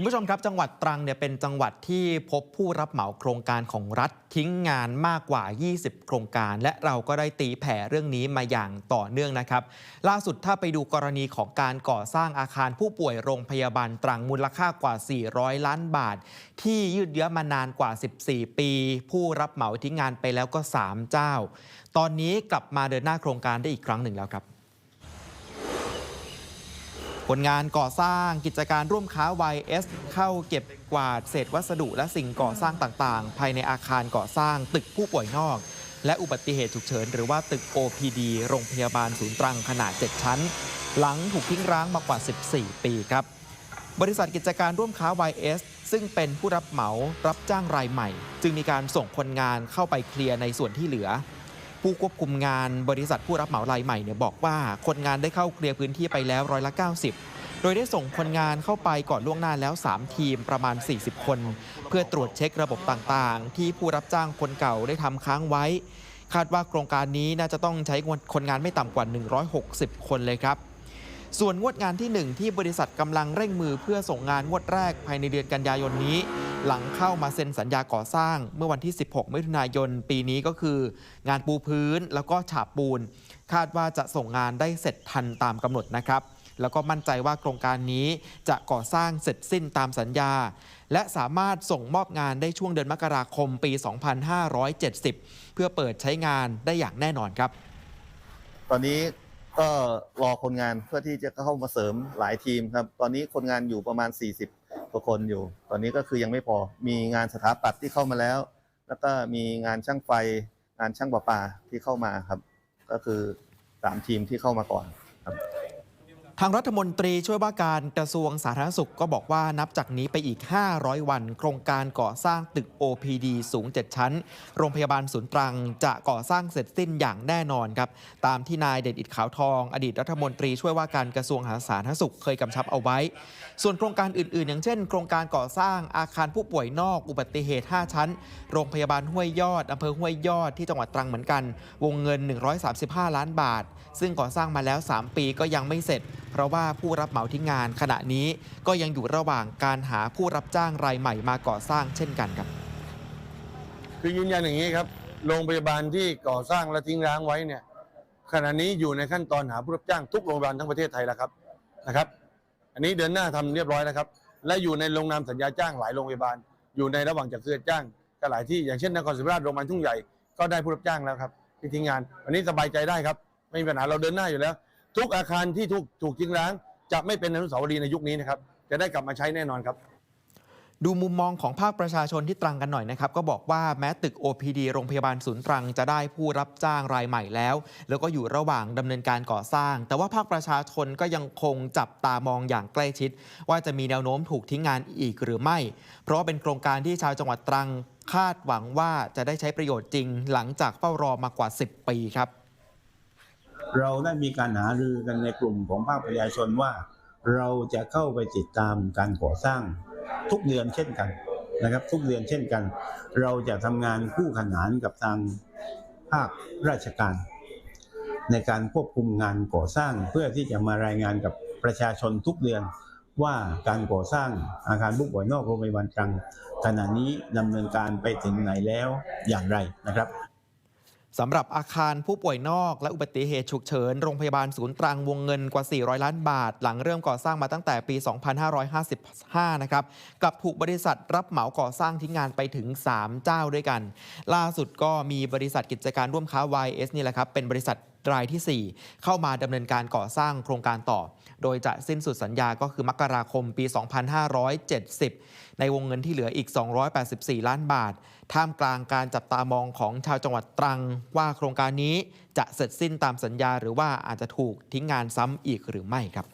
คุณผู้ชมครับจังหวัดตรังเนี่ยเป็นจังหวัดที่พบผู้รับเหมาโครงการของรัฐทิ้งงานมากกว่า 20 โครงการ และเราก็ได้ตีแผ่เรื่องนี้มาอย่างต่อเนื่องนะครับ ล่าสุดถ้าไปดูกรณีของการก่อสร้างอาคารผู้ป่วยโรงพยาบาลตรังมูลค่ากว่า 400 ล้านบาท ที่ยืดเยื้อมานานกว่า 14 ปี ผู้รับเหมาทิ้งงานไปแล้วก็ 3 เจ้า ตอนนี้กลับมาเดินหน้าโครงการได้อีกครั้งหนึ่งแล้วครับ คนงานก่อสร้างกิจการร่วมค้า YS เข้าเก็บกวาดเศษวัสดุและสิ่งก่อสร้างต่างๆ ภายในอาคารก่อสร้างตึกผู้ป่วยนอก และอุบัติเหตุฉุกเฉิน หรือว่าตึก OPD โรงพยาบาลศูนย์ตรังขนาด 7 ชั้น หลังถูกทิ้งร้างมากว่า 14 ปีครับ บริษัทกิจการร่วมค้า YS ซึ่งเป็นผู้รับเหมารับจ้างรายใหม่ จึงมีการส่งคนงานเข้าไปเคลียร์ในส่วนที่เหลือ ผู้ควบคุมงานบริษัทผู้รับเหมารายใหม่เนี่ยบอกว่าคนงานได้เข้าเคลียร์พื้นที่ไปแล้วร้อยละ 90 โดยได้ส่งคนงานเข้าไปก่อนล่วงหน้าแล้ว 3 ทีมประมาณ 40 คน เพื่อตรวจเช็คระบบต่างๆ ที่ผู้รับจ้างคนเก่าได้ทำค้างไว้ คาดว่าโครงการนี้น่าจะต้องใช้คนงานไม่ต่ำกว่า 160 คนเลยครับส่วนงวดงานที่ 1 ที่บริษัทกำลังเร่งมือเพื่อส่งงานงวดแรกภายในเดือนกันยายนนี้ หลังเข้ามาเซ็นสัญญาก่อสร้างเมื่อวันที่ 16 มิถุนายน ปีนี้ก็คือ งานปูพื้นแล้วก็ฉาบปูน คาดว่าจะส่งงานได้เสร็จทันตามกำหนดนะครับ แล้วก็มั่นใจว่าโครงการนี้จะก่อสร้างเสร็จสิ้นตามสัญญา และสามารถส่งมอบงานได้ช่วงเดือนมกราคมปี 2570 เพื่อเปิดใช้งานได้อย่างแน่นอนครับ ตอนนี้ก็รอคนงานเพื่อที่จะเข้ามาเสริมหลายทีมครับ ตอนนี้คนงานอยู่ประมาณ 40 กว่าคนอยู่ ตอนนี้ก็คือยังไม่พอ มีงานสถาปัตย์ที่เข้ามาแล้ว แล้วก็มีงานช่างไฟ งานช่างประปาที่เข้ามาครับ ก็คือสามทีมที่เข้ามาก่อน ทางรัฐมนตรีช่วยว่าการกระทรวงสาธารณสุขก็บอกว่านับจากนี้ไปอีก 500 วัน โครงการก่อสร้างตึก OPD สูง 7 ชั้น โรงพยาบาลศูนย์ตรังจะก่อสร้างเสร็จสิ้นอย่างแน่นอนครับ ตามที่นายเดชอิดขาวทอง อดีตรัฐมนตรีช่วยว่าการกระทรวงสาธารณสุขเคยกำชับเอาไว้ ส่วนโครงการอื่นๆ อย่างเช่น โครงการก่อสร้างอาคารผู้ป่วยนอกอุบัติเหตุ 5 ชั้น โรงพยาบาลห้วยยอดอำเภอห้วยยอดที่จังหวัดตรังเหมือนกัน วงเงิน 135 ล้านบาท ซึ่งก่อสร้างมาแล้ว 3 ปีก็ยังไม่เสร็จเพราะว่าผู้รับเหมาที่งานขณะนี้ก็ยังอยู่ระหว่างการหาผู้รับจ้างรายใหม่มาก่อสร้างเช่นกันครับ คือยืนยันอย่างนี้ครับ โรงพยาบาลที่ก่อสร้างและทิ้งร้างไว้เนี่ยขณะนี้อยู่ในขั้นตอนหาผู้รับจ้างทุกโรงพยาบาลทั้งประเทศไทยแล้วครับนะครับ อันนี้เดินหน้าทำเรียบร้อยแล้วครับ และอยู่ในลงนามสัญญาจ้างหลายโรงพยาบาล อยู่ในระหว่างจัดซื้อจ้างก็หลายที่อย่างเช่นนครศรีธรรมราชโรงพยาบาลทุ่งใหญ่ก็ได้ผู้รับจ้างแล้วครับที่ทิ้งงาน วันนี้สบายใจได้ครับ ไม่มีปัญหาเราเดินหน้าอยู่แล้ว ทุกอาคารที่ถูกถูกทิ้งร้าง จะไม่เป็นอนุสาวรีย์ในยุคนี้นะครับ จะได้กลับมาใช้แน่นอนครับ ดูมุมมองของภาคประชาชนที่ตรังกันหน่อยนะครับ ก็บอกว่าแม้ตึก OPD โรงพยาบาลศูนย์ตรังจะได้ผู้รับจ้างรายใหม่แล้ว แล้วก็อยู่ระหว่างดำเนินการก่อสร้าง แต่ว่าภาคประชาชนก็ยังคงจับตามองอย่างใกล้ชิด ว่าจะมีแนวโน้มถูกทิ้งงานอีกหรือไม่ เพราะว่าเป็นโครงการที่ชาวจังหวัดตรังคาดหวังว่าจะได้ใช้ประโยชน์จริง หลังจากเฝ้ารอมากว่า 10 ปีครับ เราได้มีการหารือกันในกลุ่มของภาคประชาชนว่า เราจะเข้าไปติดตามการก่อสร้างทุกเดือนเช่นกันนะครับ ทุกเดือนเช่นกัน เราจะทำงานคู่ขนานกับทางภาคราชการ ในการควบคุมงานก่อสร้างเพื่อที่จะมารายงานกับประชาชนทุกเดือนว่าการก่อสร้างอาคารผู้ป่วยนอกโรงพยาบาลตรังขณะนี้ดำเนินการไปถึงไหนแล้วอย่างไรนะครับ สำหรับอาคารผู้ป่วยนอก และอุบัติเหตุฉุกเฉิน โรงพยาบาลศูนย์ตรังวงเงินกว่า 400 ล้านบาท หลังเริ่มก่อสร้างมาตั้งแต่ปี 2555 นะครับกลับถูกบริษัทรับเหมาก่อสร้างทิ้งงานไปถึง 3 เจ้าด้วยกัน ล่าสุดก็มีบริษัทกิจการร่วมค้า YS นี่แหละครับเป็นบริษัทรายทีสี่ 4 เข้ามาดำเนินการก่อสร้างโครงการต่อ โดยจะสิ้นสุดสัญญาก็คือมกราคมปี 2570 ในวงเงินที่เหลืออีก 284 ล้านบาท ท่ามกลางการจับตามองของชาวจังหวัดตรัง ว่าโครงการนี้จะเสร็จสิ้นตามสัญญาหรือว่าอาจจะถูกทิ้งงานซ้ำอีกหรือไม่ครับ